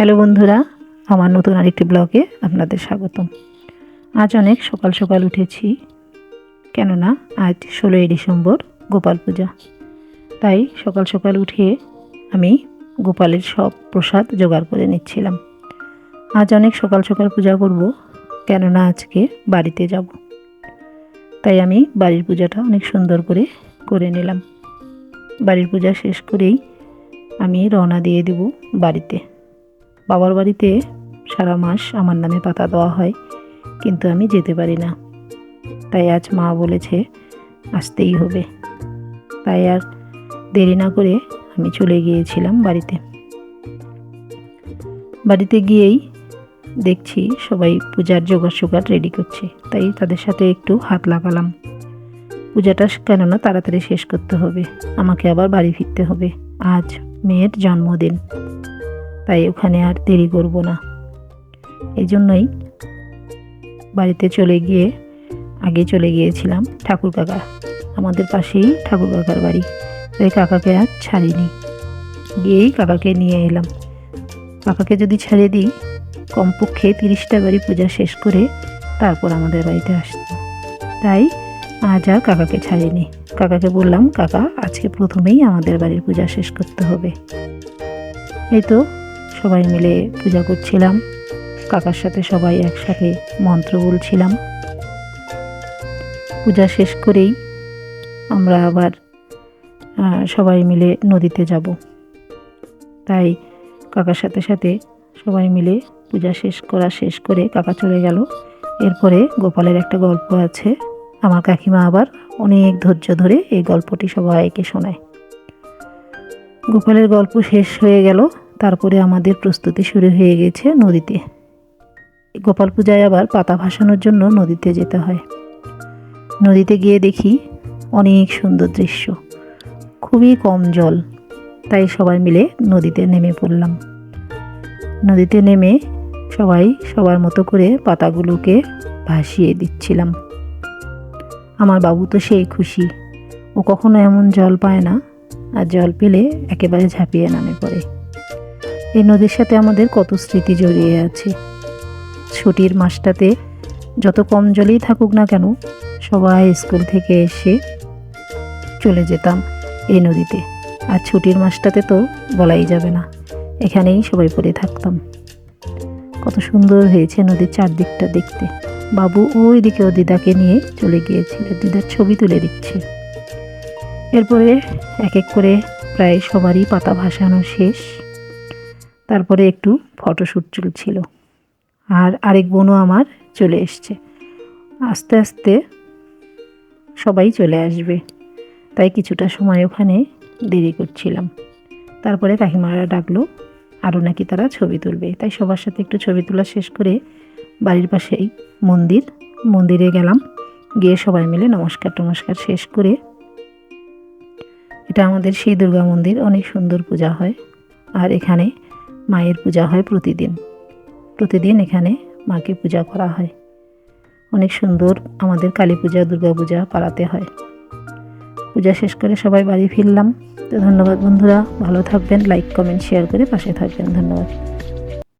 Hello বন্ধুরা, আমার নতুন আরেকটি ব্লগে আপনাদের স্বাগতম। আজ অনেক সকাল সকাল উঠেছি, কেননা আজ ষোলোই ডিসেম্বর গোপাল পূজা। তাই সকাল সকাল উঠে আমি গোপালের সব প্রসাদ জোগাড় করে নিচ্ছিলাম। আজ অনেক সকাল সকাল পূজা করব, কেননা আজকে বাড়িতে যাব। তাই আমি বাড়ির পূজাটা অনেক সুন্দর করে করে নিলাম। বাড়ির পূজা শেষ করেই আমি রওনা দিয়ে দেব বাড়িতে। বাবার বাড়িতে সারা মাস আমার নামে পাতা দেওয়া হয়, কিন্তু আমি যেতে পারি না। তাই আজ মা বলেছে, আসতেই হবে। তাই আর দেরি না করে আমি চলে গিয়েছিলাম বাড়িতে। বাড়িতে গিয়েই দেখছি সবাই পূজার জোগাড় সোগাড় রেডি করছে, তাই তাদের সাথে একটু হাত লাগালাম। পূজাটা কেননা তাড়াতাড়ি শেষ করতে হবে, আমাকে আবার বাড়ি ফিরতে হবে। আজ মেয়ের জন্মদিন। তাই ওখানে আর দেরি করব না। এই জন্যই বাড়িতে চলে গিয়ে আগে চলে গিয়েছিলাম ঠাকুর কাকা। আমাদের পাশেই ঠাকুর কাকার বাড়ি। তাই কাকাকে আর ছাড়িনি। গিয়েই কাকাকে নিয়ে এলাম। কাকাকে যদি ছেড়ে দিই, কমপক্ষে তিরিশটা বাড়ি পূজা শেষ করে তারপর আমাদের বাড়িতে আসতো। তাই আজ আর কাকাকে ছাড়িনি। কাকাকে বললাম, কাকা, আজকে প্রথমেই আমাদের বাড়ির পূজা শেষ করতে হবে। এই তো সবাই মিলে পূজা করছিলাম। কাকার সাথে সবাই একসাথে মন্ত্র বলছিলাম। পূজা শেষ করেই আমরা আবার সবাই মিলে নদীতে যাব। তাই কাকার সাথে সাথে সবাই মিলে পূজা শেষ করা শেষ করে কাকা চলে গেল। এরপরে গোপালের একটা গল্প আছে। আমার কাকিমা আবার অনেক ধৈর্য ধরে এই গল্পটি সবাইকে শোনায়। গোপালের গল্প শেষ হয়ে গেল। তারপরে আমাদের প্রস্তুতি শুরু হয়ে গেছে নদীতে। গোপাল পূজায় আবার পাতা ভাসানোর জন্য নদীতে যেতে হয়। নদীতে গিয়ে দেখি অনেক সুন্দর দৃশ্য। খুবই কম জল, তাই সবাই মিলে নদীতে নেমে পড়লাম। নদীতে নেমে সবাই সবার মতো করে পাতাগুলোকে ভাসিয়ে দিচ্ছিলাম। আমার বাবু তো সেই খুশি, ও কখনো এমন জল পায় না, আর জল পেলে একেবারে ঝাঁপিয়ে নামে পড়ে। এই নদীর সাথে আমাদের কত স্মৃতি জড়িয়ে আছে। ছুটির মাসটাতে যত কম জলেই থাকুক না কেন, সবাই স্কুল থেকে এসে চলে যেতাম এই নদীতে। আর ছুটির মাসটাতে তো বলাই যাবে না, এখানেই সবাই পড়ে থাকতাম। কত সুন্দর হয়েছে নদীর চারদিকটা দেখতে। বাবু ওই দিকে ও দিদাকে নিয়ে চলে গিয়েছিল দিদার ছবি তুলে দিচ্ছে। এরপরে এক এক করে প্রায় সবারই পাতা ভাসানো শেষ। তারপরে একটু ফটোশ্যুট চলছিল আর আরেক বোনও আমার চলে এসছে। আস্তে আস্তে সবাই চলে আসবে। তাই কিছুটা সময় ওখানে দেরি করছিলাম। তারপরে কাকিমারা ডাকলো আরও নাকি তারা ছবি তুলবে। তাই সবার সাথে একটু ছবি তোলা শেষ করে বাড়ির পাশেই মন্দির, মন্দিরে গেলাম। গিয়ে সবাই মিলে নমস্কার টমস্কার শেষ করে এটা আমাদের সেই দুর্গা মন্দির। অনেক সুন্দর পূজা হয়। আর এখানে মায়ের পূজা হয় প্রতিদিন। প্রতিদিন এখানে মাকে পূজা করা হয়। অনেক সুন্দর আমাদের কালী পূজা, দুর্গা পূজা পালাতে হয়। পূজা শেষ করে সবাই বাড়ি ফিরলাম। তো ধন্যবাদ বন্ধুরা, ভালো থাকবেন লাইক কমেন্ট শেয়ার করে পাশে থাকবেন। ধন্যবাদ।